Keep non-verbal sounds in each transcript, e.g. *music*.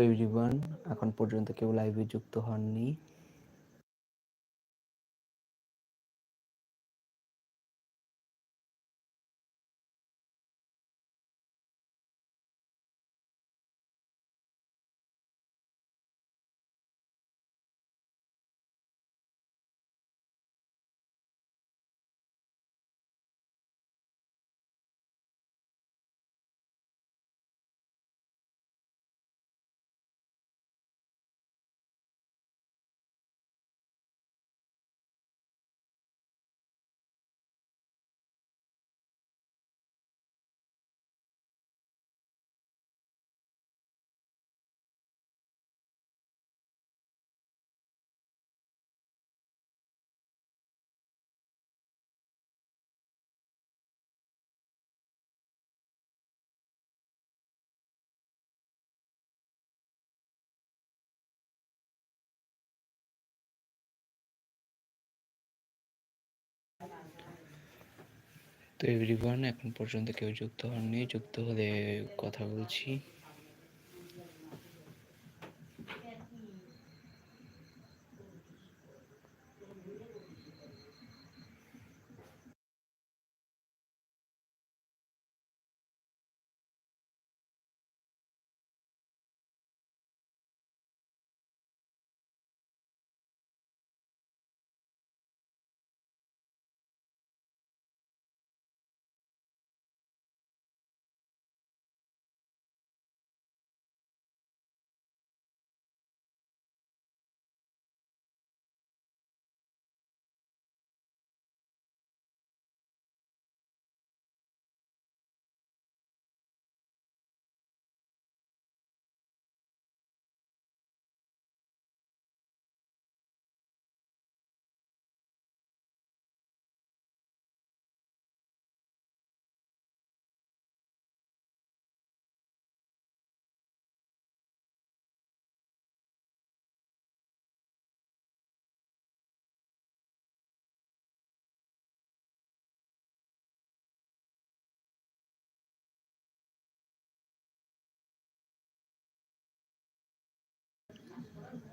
Everyone এখন পর্যন্ত কেউ লাইভে যুক্ত হননি। তো এভরিওয়ান এখন পর্যন্ত কেউ যুক্ত হননি। যুক্ত হলে কথা বলছি।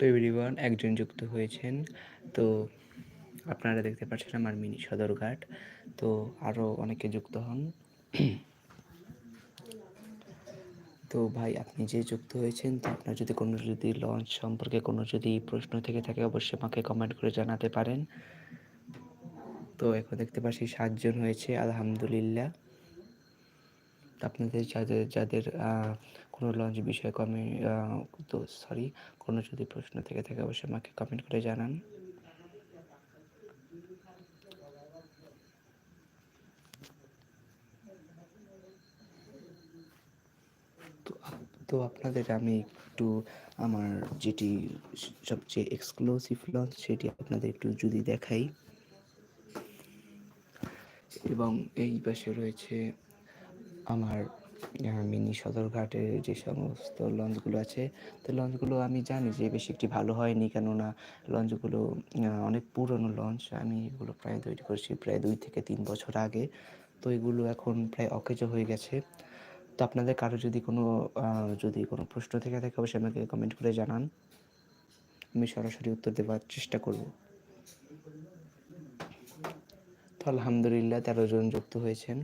তো এভরিওয়ান একজন যুক্ত হয়েছেন। তো আপনারা দেখতে পাচ্ছেন আমার মিনি সদরঘাট তো আরও অনেকে যুক্ত হন। তো ভাই, আপনি যে যুক্ত হয়েছেন, তো আপনার যদি কোনো যদি লঞ্চ সম্পর্কে কোনো যদি প্রশ্ন থেকে থাকে, অবশ্যই আমাকে কমেন্ট করে জানাতে পারেন। তো এখন দেখতে পাচ্ছি সাতজন হয়েছে, আলহামদুলিল্লাহ। আপনাদের যাদের যাদের কোনো লঞ্চ বিষয়ে কমে তো সরি কোনো যদি প্রশ্ন থেকে থাকে অবশ্যই আমাকে কমেন্ট করে জানান। তো আপনাদের আমি একটু আমার যেটি সবচেয়ে এক্সক্লুসিভ লঞ্চ সেটি আপনাদের একটু যদি দেখাই। এবং এই পাশে রয়েছে আমার মিনি সদরঘাটের যে সমস্ত লঞ্চগুলো আছে, তো লঞ্চগুলো আমি জানি যে বেশি একটি ভালো হয়নি, কেননা লঞ্চগুলো অনেক পুরনো লঞ্চ। আমি এগুলো প্রায় তৈরি করছি প্রায় দুই থেকে তিন বছর আগে। তো এগুলো এখন প্রায় অকেজো হয়ে গেছে। তো আপনাদের কারও যদি কোনো যদি কোনো প্রশ্ন থেকে থাকে, অবশ্যই আমাকে কমেন্ট করে জানান। আমি সরাসরি উত্তর দেওয়ার চেষ্টা করব। তো আলহামদুলিল্লাহ তেরো জন যুক্ত হয়েছেন।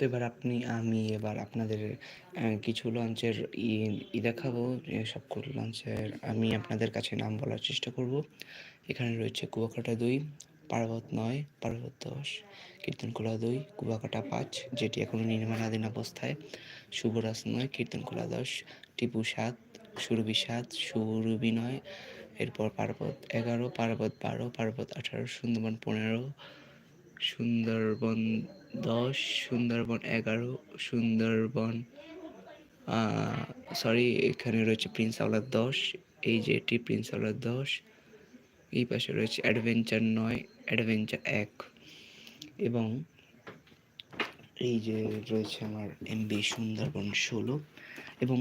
তো এবার আপনি, আমি এবার আপনাদের কিছু লঞ্চের ই দেখাবো সবগুলো লঞ্চের আমি আপনাদের কাছে নাম বলার চেষ্টা করব। এখানে রয়েছে কুয়াকাটা দুই, পার্বত নয়, পার্বত দশ কীর্তনখোলা দুই, কুয়াকাটা পাঁচ, যেটি এখনও নির্মাণাধীন অবস্থায়। শুভরাজ নয় কীর্তনখোলা দশ, টিপু সাত, সুরভি সাত, সুরভি নয়, এরপর পার্বত এগারো, পার্বত বারো, পার্বত আঠারো, সুন্দরবন পনেরো সুন্দরবন দশ, সুন্দরবন এগারো, সুন্দরবন সরি এখানে রয়েছে প্রিন্স আওলার দশ, এই যে এটি প্রিন্স আওলার দশ, এই পাশে রয়েছে অ্যাডভেঞ্চার নয়, অ্যাডভেঞ্চার এক এবং এই যে রয়েছে আমার এমবি সুন্দরবন ষোলো এবং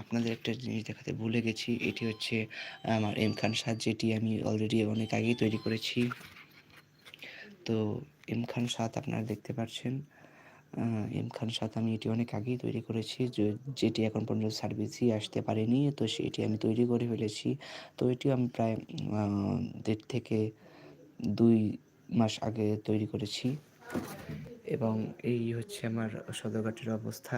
আপনাদের একটা জিনিস দেখাতে ভুলে গেছি, এটি হচ্ছে আমার এম খান সাজ যেটি আমি অলরেডি অনেক আগেই তৈরি করেছি। তো এম খান সাত আপনারা দেখতে পাচ্ছেন এম খান সাত আমি এটি অনেক আগেই তৈরি করেছি। যেটি এখন পর্যন্ত সার্ভিসই আসতে পারেনি, তো সেটি আমি তৈরি করে ফেলেছি। তো এটি আমি প্রায় দেড় থেকে দুই মাস আগে তৈরি করেছি। এবং এই হচ্ছে আমার সদরঘাটের অবস্থা।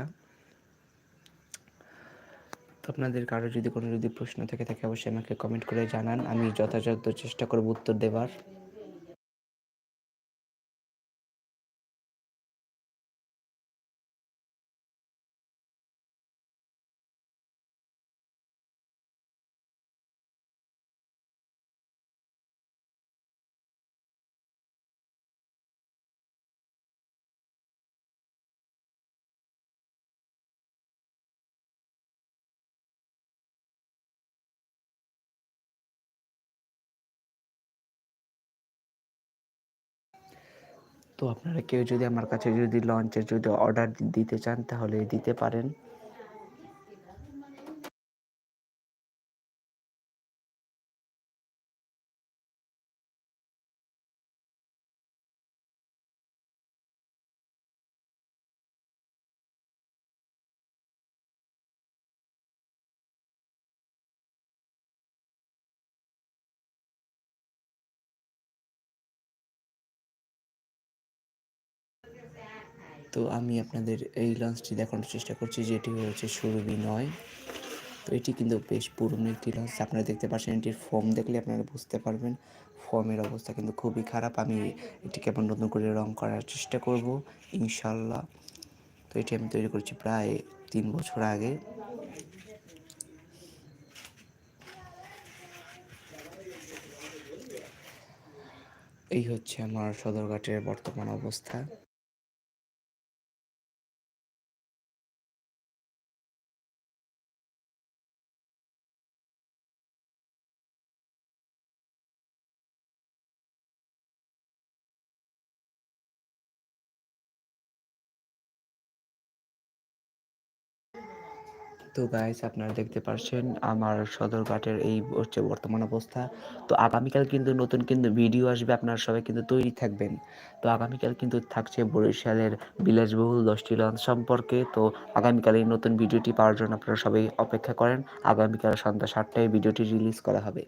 তো আপনাদের কারও যদি কোনো যদি প্রশ্ন থেকে থাকে অবশ্যই আমাকে কমেন্ট করে জানান। আমি যথাযথ চেষ্টা করব উত্তর দেবার। তো আপনারা কেউ যদি আমার কাছে যদি লঞ্চের যদি অর্ডার দিতে চান, তাহলে দিতে পারেন। তো আমি আপনাদের এই লঞ্চটি দেখানোর চেষ্টা করছি, যেটি হয়েছে সুরভি নয়। তো এটি কিন্তু বেশ পুরনো একটি লঞ্চ। আপনারা দেখতে পাচ্ছেন এটির ফর্ম দেখলে আপনারা বুঝতে পারবেন। ফর্মের অবস্থা কিন্তু খুবই খারাপ। আমি এটিকে আবার নতুন করে রং করার চেষ্টা করব ইনশাল্লাহ তো এটি আমি তৈরি করেছি প্রায় তিন বছর আগে। এই হচ্ছে আমার সদরঘাটের বর্তমান অবস্থা। তো গাইস আপনারা দেখতে পাচ্ছেন আমার সদরঘাটের এই হচ্ছে বর্তমান অবস্থা। তো আগামীকাল কিন্তু নতুন কিন্তু ভিডিও আসবে, আপনারা সবাই কিন্তু তৈরি থাকবেন। তো আগামীকাল কিন্তু থাকছে বরিশালের বিলাসবহুল দশটি লঞ্চ সম্পর্কে। তো আগামীকাল এই নতুন ভিডিওটি পাওয়ার জন্য আপনারা সবাই অপেক্ষা করেন। আগামীকাল সন্ধ্যা সাতটায় ভিডিওটি রিলিজ করা হবে।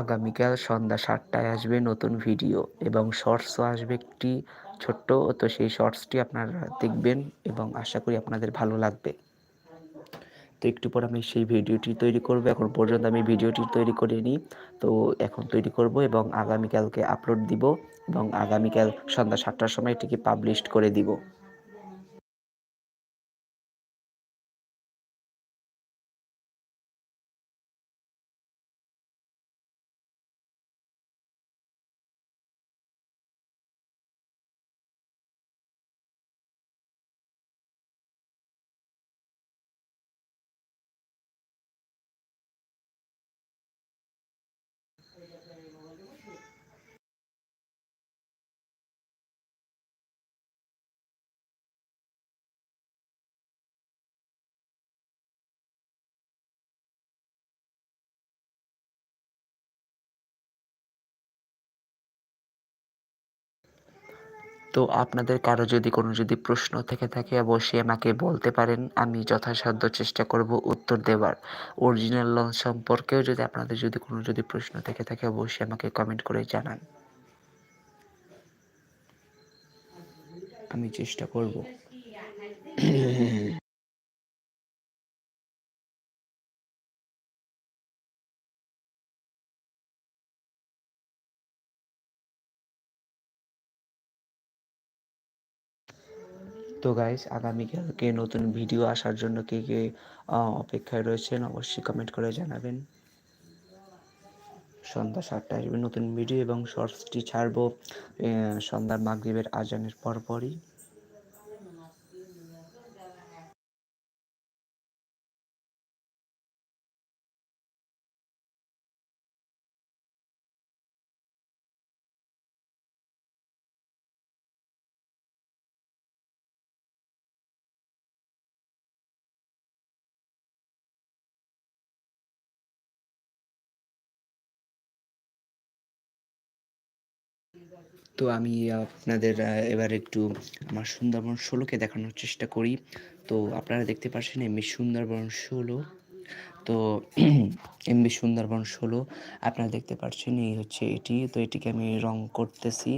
আগামীকাল সন্ধ্যা সাতটায় আসবে নতুন ভিডিও এবং শর্টসও আসবে একটি ছোট্ট। তো সেই শর্টসটি আপনারা দেখবেন এবং আশা করি আপনাদের ভালো লাগবে। তো একটু পর আমি সেই ভিডিওটি তৈরি করব। এখন পর্যন্ত আমি ভিডিওটি তৈরি করিনি তো এখন তৈরি করব এবং আগামীকালকে আপলোড দিব এবং আগামীকাল সন্ধ্যা সাতটার সময় এটিকে পাবলিশ করে দিব। তো আপনাদের কারও যদি কোনো যদি প্রশ্ন থেকে থাকে, অবশ্যই আমাকে বলতে পারেন। আমি যথাসাধ্য চেষ্টা করব উত্তর দেওয়ার। অরিজিনাল লঞ্চ সম্পর্কেও যদি আপনাদের যদি কোনো যদি প্রশ্ন থেকে থাকে, অবশ্যই আমাকে কমেন্ট করে জানান। আমি চেষ্টা করব। তো গাইস আগামীকালকে নতুন ভিডিও আসার জন্য কে কে অপেক্ষায় রয়েছেন অবশ্যই কমেন্ট করে জানাবেন। সন্ধ্যা সাতটা আসবে নতুন ভিডিও এবং শর্টসটি ছাড়বো সন্ধ্যার মাগরীবের আজানের পরপরই। তো আমি আপনাদের এবার একটু আমার সুন্দরবন ১৬ কে দেখানোর চেষ্টা করি। তো আপনারা দেখতে পাচ্ছেন এমবি সুন্দরবন ১৬ তো *clears throat* এমবি সুন্দরবন ১৬ আপনারা দেখতে পাচ্ছেন এই হচ্ছে এটি। তো এটিকে আমি রং করতেছি।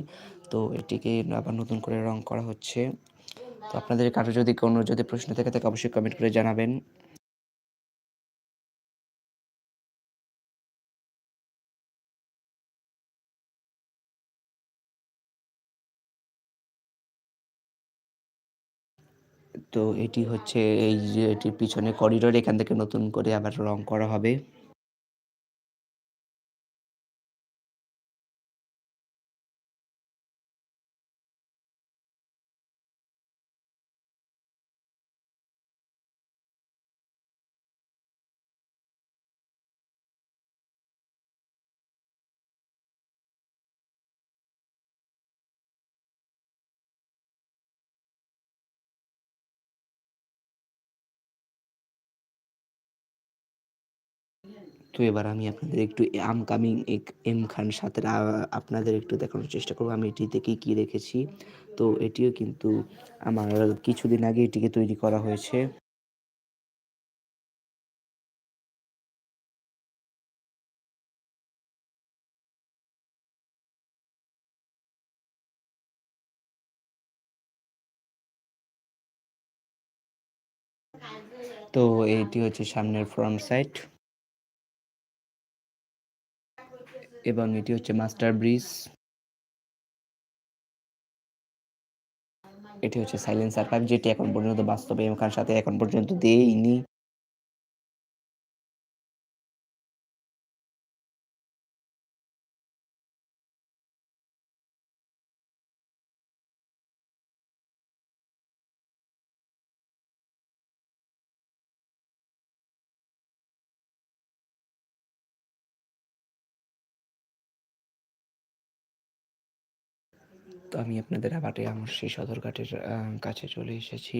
তো এটিকে আবার নতুন করে রং করা হচ্ছে। তো আপনাদের কারও যদি কোনো যদি প্রশ্ন থেকে থাকে, অবশ্যই কমেন্ট করে জানাবেন। তো এটি হচ্ছে এই যে এটির পিছনে করিডোর এখান থেকে নতুন করে আবার রং করা হবে। তো এবার আমি আপনাদের একটু আমকামিং এম খান সাথে আপনাদের একটু দেখানোর চেষ্টা করব আমি এটিতে কি, কী রেখেছি। তো এটিও কিন্তু আমার কিছুদিন আগে এটিকে তৈরি করা হয়েছে। তো এটি হচ্ছে সামনের ফ্রন্ট সাইড। এবং এটি হচ্ছে মাস্টার ব্রিজ। এটি হচ্ছে সাইলেন্সার পাইপ যেটি এখন পর্যন্ত বাস্তবে খান সাথে এখন পর্যন্ত দেইনি। তো আমি আপনাদের আবার আমার সেই সদরঘাটের কাছে চলে এসেছি।